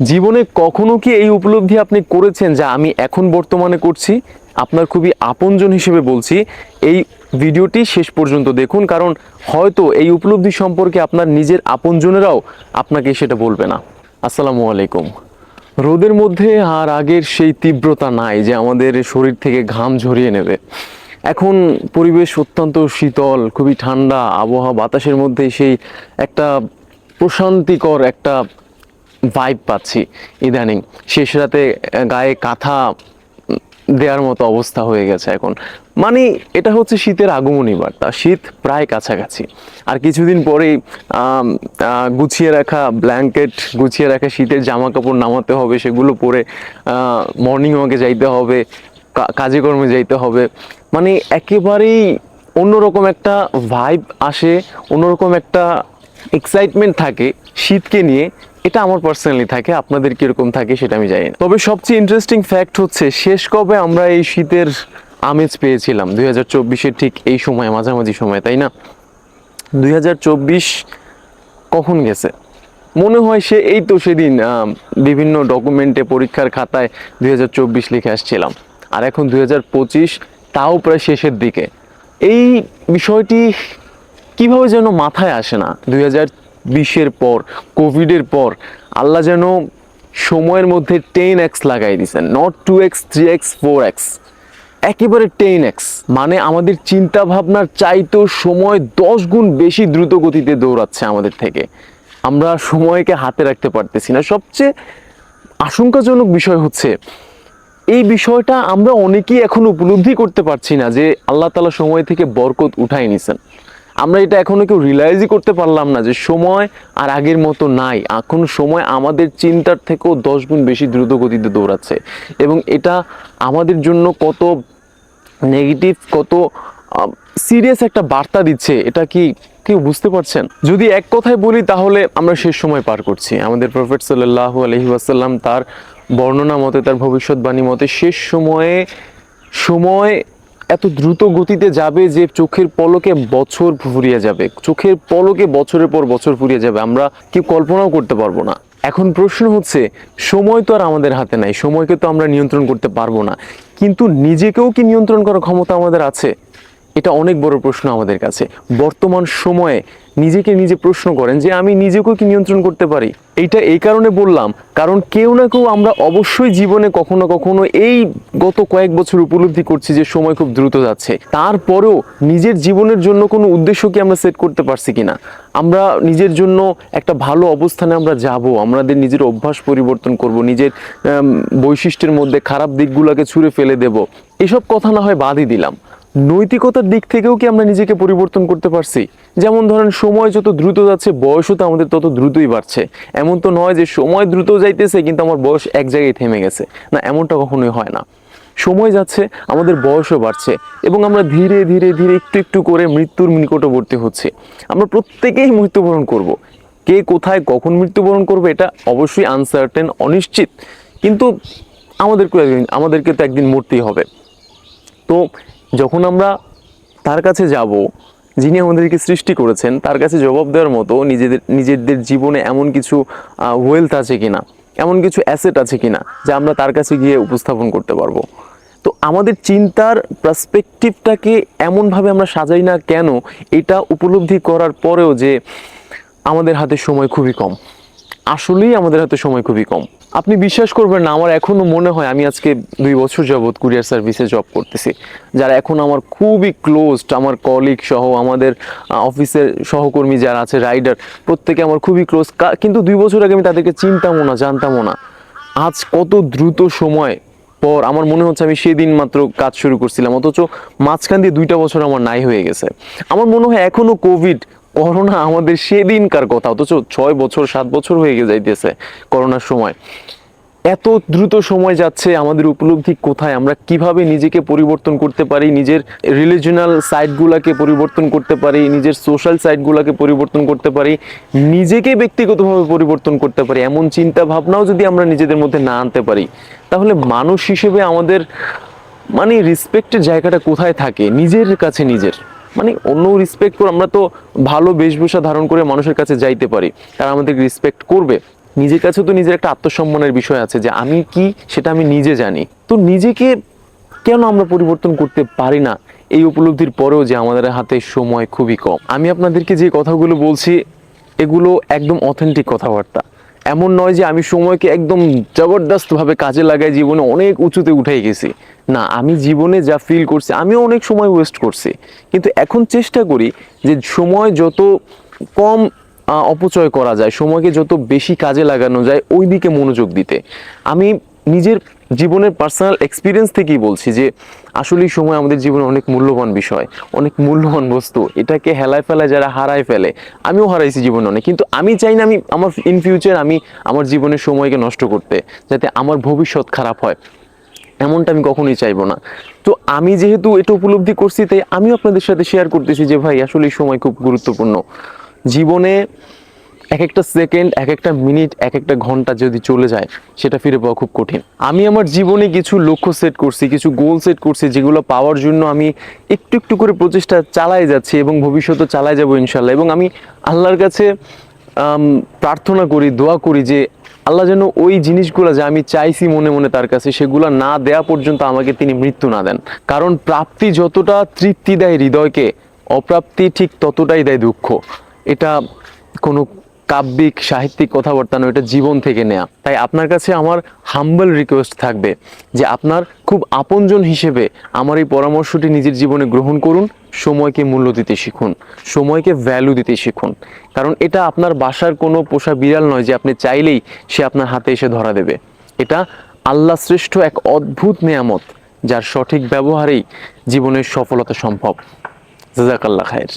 জীবনে কখনো কি এই উপলব্ধি আপনি করেছেন যা আমি এখন বর্তমানে করছি? আপনার খুবই আপনজন হিসেবে বলছি। এই ভিডিওটি শেষ পর্যন্ত দেখুন, কারণ হয়তো এই উপলব্ধি সম্পর্কে আপনার নিজের আপনজনেরাও আপনাকে সেটা বলবে না। আসসালামু আলাইকুম। রোদের মধ্যে আর আগের সেই তীব্রতা নাই যে আমাদের শরীর থেকে ঘাম ঝরিয়ে নেবে। এখন পরিবেশ অত্যন্ত শীতল, খুবই ঠান্ডা, আবহাওয়া বাতাসের মধ্যে সেই একটা প্রশান্তিকর একটা ভাইব পাচ্ছি ইদানিং। শেষ রাতে গায়ে কাঁথা দেওয়ার মতো অবস্থা হয়ে গেছে এখন। মানে এটা হচ্ছে শীতের আগমনী বার্তা। শীত প্রায় কাছাকাছি। আর কিছুদিন পরেই গুছিয়ে রাখা ব্ল্যাঙ্কেট গুছিয়ে রাখা শীতের জামা কাপড় নামাতে হবে, সেগুলো পরে মর্নিং ওয়াকে যাইতে হবে কাজে কর্মে যাইতে হবে। মানে একেবারেই অন্যরকম একটা ভাইব আসে, অন্যরকম একটা এক্সাইটমেন্ট থাকে শীতকে নিয়ে। এটা আমার পার্সোনালি থাকে, আপনাদের কীরকম থাকে সেটা আমি জানি তবে সবচেয়ে ইন্টারেস্টিং ফ্যাক্ট হচ্ছে, শেষ কবে আমরা এই শীতের আমেজ পেয়েছিলাম? দুই হাজার চব্বিশের ঠিক এই সময়, মাঝামাঝি সময়, তাই না? দুই হাজার চব্বিশ কখন গেছে? মনে হয় সে এই তো সেদিন বিভিন্ন ডকুমেন্টে পরীক্ষার খাতায় দুই হাজার চব্বিশ লিখে আসছিলাম। আর এখন দুই পঁচিশ, তাও প্রায় শেষের দিকে। এই বিষয়টি কীভাবে যেন মাথায় আসে না? দুই হাজার বিশের পর, কোভিডের পর, আল্লাহ যেন সময়ের মধ্যে টেন এক্স লাগাই দিয়েছেন not two X three X four X একেবারে টেন এক্স মানে আমাদের চিন্তা ভাবনার চাইতো সময় দশ গুণ বেশি দ্রুত গতিতে দৌড়াচ্ছে আমাদের থেকে। আমরা সময়কে হাতে রাখতে পারতেছি না। সবচেয়ে আশঙ্কাজনক বিষয় হচ্ছে, এই বিষয়টা আমরা অনেকেই এখন উপলব্ধি করতে পারছি না যে আল্লাহ তালা সময় থেকে বরকত উঠাই নিছেন। আমরা এটা এখনও কেউ রিয়েলাইজই করতে পারলাম না যে সময় আর আগের মতো নাই। এখন সময় আমাদের চিন্তার থেকেও দশ গুণ বেশি দ্রুত গতিতে দৌড়াচ্ছে। এবং এটা আমাদের জন্য কত নেগেটিভ কত সিরিয়াস একটা বার্তা দিচ্ছে। এটা কি কেউ বুঝতে পারছেন? যদি এক কথায় বলি তাহলে আমরা শেষ সময় পার করছি। আমাদের প্রফেট সাল্লাহ আলহি ওয়াসাল্লাম তার বর্ণনা মতে, তার ভবিষ্যৎবাণী মতে শেষ সময়ে, সময় এত দ্রুত গতিতে যাবে যে চোখের পলকে বছর ফুরিয়ে যাবে। চোখের পলকে বছরের পর বছর ফুরিয়ে যাবে, আমরা কি কল্পনাও করতে পারব না। এখন প্রশ্ন হচ্ছে, সময় তো আর আমাদের হাতে নাই, সময়কে তো আমরা নিয়ন্ত্রণ করতে পারব না। কিন্তু নিজেকেও কি নিয়ন্ত্রণ করার ক্ষমতা আমাদের আছে? এটা অনেক বড় প্রশ্ন আমাদের কাছে। বর্তমান সময়ে নিজেকে নিজে প্রশ্ন করেন যে, আমি নিজেকেও কি নিয়ন্ত্রণ করতে পারি? এইটা এই কারণে বললাম, কারণ কেউ না কেউ আমরা অবশ্যই জীবনে কখনো কখনো এই গত কয়েক বছর উপলব্ধি করছি যে, সময় খুব দ্রুত যাচ্ছে। তারপরেও নিজের জীবনের জন্য কোনো উদ্দেশ্য কি আমরা সেট করতে পারছি কিনা? আমরা নিজের জন্য একটা ভালো অবস্থানে আমরা যাব, আমাদের নিজের অভ্যাস পরিবর্তন করব, নিজের বৈশিষ্ট্যের মধ্যে খারাপ দিকগুলোকে ছুঁড়ে ফেলে দেব। এসব কথা না হয় বাদই দিলাম। নৈতিকতার দিক থেকেও কি আমরা নিজেকে পরিবর্তন করতে পারছি? যেমন ধরেন, সময় যত দ্রুত যাচ্ছে, বয়সও তো আমাদের তত দ্রুতই বাড়ছে। এমন তো নয় যে সময় দ্রুত যাইতেছে, কিন্তু আমার বয়স এক জায়গায় থেমে গেছে। না, এমনটা কখনোই হয় না। সময় যাচ্ছে, আমাদের বয়সও বাড়ছে এবং আমরা ধীরে ধীরে ধীরে একটু একটু করে মৃত্যুর নিকটবর্তী হচ্ছে। আমরা প্রত্যেকেই মৃত্যুবরণ করব। কে কোথায় কখন মৃত্যুবরণ করবে, এটা অবশ্যই আনসার্টেন অনিশ্চিত। কিন্তু আমাদেরকে একদিন- আমাদেরকে তো একদিন মরতেই হবে। তো যখন আমরা তার কাছে যাব, যিনি আমাদেরকে সৃষ্টি করেছেন, তার কাছে জবাব দেওয়ার মতো নিজেদের নিজেদের জীবনে এমন কিছু ওয়েলথ আছে কিনা, এমন কিছু অ্যাসেট আছে কিনা, যা আমরা তার কাছে গিয়ে উপস্থাপন করতে পারব। তো আমাদের চিন্তার পার্সপেক্টিভটাকে এমনভাবে আমরা সাজাই না কেন, এটা উপলব্ধি করার পরেও যে আমাদের হাতে সময় খুবই কম। আসলেই আমাদের হাতে সময় খুবই কম। আপনি বিশ্বাস করবেন না, আমার এখনও মনে হয় আমি আজকে দুই বছর যাবৎ কুরিয়ার সার্ভিসে জব করতেছি। যারা এখন আমার খুবই ক্লোজড, আমার কলিগ সহ, আমাদের অফিসের সহকর্মী যারা আছে রাইডার প্রত্যেকে আমার খুবই ক্লোজ কিন্তু দুই বছর আগে আমি তাদেরকে চিনতামও না, জানতামও না। আজ কত দ্রুত সময় পর আমার মনে হচ্ছে আমি সেদিন মাত্র কাজ শুরু করছিলাম, অথচ মাঝখান দিয়ে দুইটা বছর আমার নাই হয়ে গেছে। আমার মনে হয় এখনও কোভিড করোনা আমাদের সেদিনকার কথা, অথচ ছয় বছর, সাত বছর হয়ে গে যাইতেছে করোনার সময়। এত দ্রুত সময় যাচ্ছে আমাদের উপলব্ধি কোথায়? আমরা কীভাবে নিজেকে পরিবর্তন করতে পারি? নিজের রিলিজনাল সাইটগুলোকে পরিবর্তন করতে পারি? নিজের সোশ্যাল সাইটগুলোকে পরিবর্তন করতে পারি? নিজেকে ব্যক্তিগতভাবে পরিবর্তন করতে পারি? এমন চিন্তা ভাবনাও যদি আমরা নিজেদের মধ্যে না আনতে পারি, তাহলে মানুষ হিসেবে আমাদের মানে রেসপেক্টের জায়গাটা কোথায় থাকে? নিজের কাছে নিজের। মানে অন্য রেসপেক্ট করে আমরা তো ভালো বেশভূষা ধারণ করে মানুষের কাছে যাইতে পারি। তারা আমাদের রেসপেক্ট করবে। নিজের কাছে তো নিজের একটা আত্মসম্মানের বিষয় আছে যে আমি কি সেটা আমি নিজে জানি। তো নিজেকে কেন আমরা পরিবর্তন করতে পারি না এই উপলব্ধির পরেও যে আমাদের হাতে সময় খুবই কম। আমি আপনাদেরকে যে কথাগুলো বলছি, এগুলো একদম অথেন্টিক কথাবার্তা। এমন নয় যে আমি সময়কে একদম জবরদস্তভাবে কাজে লাগাই, জীবনে অনেক উঁচুতে উঠাই গেছি। না, আমি জীবনে যা ফিল করছি, আমিও অনেক সময় ওয়েস্ট করছি। কিন্তু এখন চেষ্টা করি যে সময় যত কম অপচয় করা যায়, সময়কে যত বেশি কাজে লাগানো যায় ওই দিকে মনোযোগ দিতে। আমি নিজের জীবনের পার্সোনাল এক্সপিরিয়েন্স থেকেই বলছি যে, আসলেই সময় আমাদের জীবনে অনেক মূল্যবান বিষয়, অনেক মূল্যবান বস্তু। এটাকে হেলায় ফেলায় যারা হারায় ফেলে, আমিও হারাইছি জীবনে অনেক। কিন্তু আমি চাই না আমি, আমার ইন ফিউচার আমি আমার জীবনের সময়কে নষ্ট করতে, যাতে আমার ভবিষ্যৎ খারাপ হয়। এমনটা আমি কখনোই চাইব না। তো আমি যেহেতু এটা উপলব্ধি করছি, তাই আমিও আপনাদের সাথে শেয়ার করতেছি যে, ভাই, আসলে সময় খুব গুরুত্বপূর্ণ। জীবনে এক একটা সেকেন্ড এক একটা মিনিট এক একটা ঘণ্টা যদি চলে যায়, সেটা ফিরে পাওয়া খুব কঠিন। আমি আমার জীবনে কিছু লক্ষ্য সেট করছি, কিছু গোল সেট করছি, যেগুলো পাওয়ার জন্য আমি একটু একটু করে প্রচেষ্টা চালাই যাচ্ছি এবং ভবিষ্যতে চালাই যাব ইনশাল্লাহ এবং আমি আল্লাহর কাছে প্রার্থনা করি, দোয়া করি যে আল্লাহ যেন ওই জিনিসগুলো যে আমি চাইছি মনে মনে তার কাছে, সেগুলো না দেয়া পর্যন্ত আমাকে তিনি মৃত্যু না দেন। কারণ প্রাপ্তি যতটা তৃপ্তি দেয় হৃদয়কে, অপ্রাপ্তি ঠিক ততটাই দেয় দুঃখ। এটা কোনো কাব্যিক, সাহিত্যিক কথাবার্তা নয়, এটা জীবন থেকে নেয়া। তাই আপনার কাছে আমার হাম্বল রিকোয়েস্ট থাকবে যে আপনার খুব আপনজন হিসেবে আমার এই পরামর্শটি নিজের জীবনে গ্রহণ করুন, সময়কে মূল্য দিতে শিখুন, সময়কে ভ্যালু দিতে শিখুন। কারণ এটা আপনার বাসার কোনো পোষা বিড়াল নয় যে আপনি চাইলেই সে আপনার হাতে এসে ধরা দেবে। এটা আল্লাহ শ্রেষ্ঠ এক অদ্ভুত নেয়ামত যার সঠিক ব্যবহারেই জীবনের সফলতা সম্ভব। জাজাকাল্লাহ খায়ের।